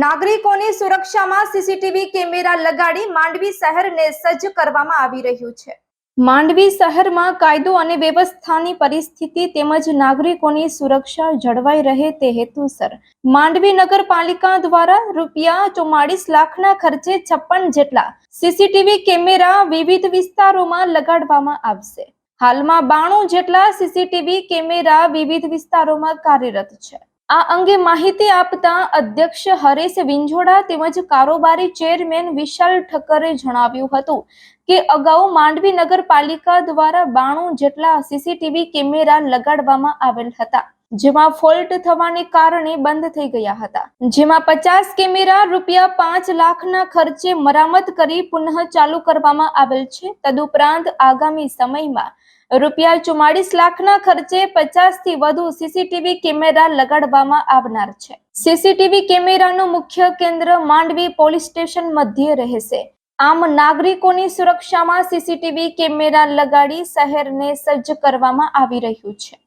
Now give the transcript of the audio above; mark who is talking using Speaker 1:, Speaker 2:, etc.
Speaker 1: નાગરિકોની સુરક્ષામાં CCTV camera લગાડી માંડવી શહેરને સજ્જ કરવામાં આવી રહ્યું છે. માંડવી શહેરમાં કાયદો અને વ્યવસ્થાની પરિસ્થિતિ તેમજ નાગરિકોની સુરક્ષા જળવાઈ રહે તે હેતુસર. માંડવી નગરપાલિકા દ્વારા રૂપિયા ચુમ્માળીસ લાખના ખર્ચે છપ્પન જેટલા સીસીટીવી કેમેરા વિવિધ વિસ્તારોમાં લગાડવામાં આવશે. હાલમાં બાણું જેટલા સીસીટીવી કેમેરા વિવિધ વિસ્તારોમાં કાર્યરત છે. આ અંગે માહિતી આપતા અધ્યક્ષ હરેશ વિંજોડા તેમજ કારોબારી ચેરમેન વિશાલ ઠક્કરે જણાવ્યું હતું કે અગાઉ માંડવી નગરપાલિકા દ્વારા બાણું જેટલા સીસીટીવી કેમેરા લગાડવામાં આવેલ હતા. જેમાં ફોલ્ટ થવાને કારણે બંધ થઈ ગયા હતા. જેમાં પચાસ કેમેરા રૂપિયા પાંચ લાખના ખર્ચે મરામત કરી પુનઃ ચાલુ કરવામાં આવેલ છે. તદુપરાંત આગામી સમયમાં રૂપિયા ચુમ્માળીસ લાખના ખર્ચે પચાસથી વધુ સીસીટીવી કેમેરા લગાડવામાં આવનાર છે. સીસીટીવી કેમેરાનું મુખ્ય કેન્દ્ર માંડવી પોલીસ સ્ટેશન મધ્યે રહેશે. આમ નાગરિકોની સુરક્ષામાં સીસીટીવી કેમેરા લગાડી શહેરને સજ્જ કરવામાં આવી રહ્યું છે.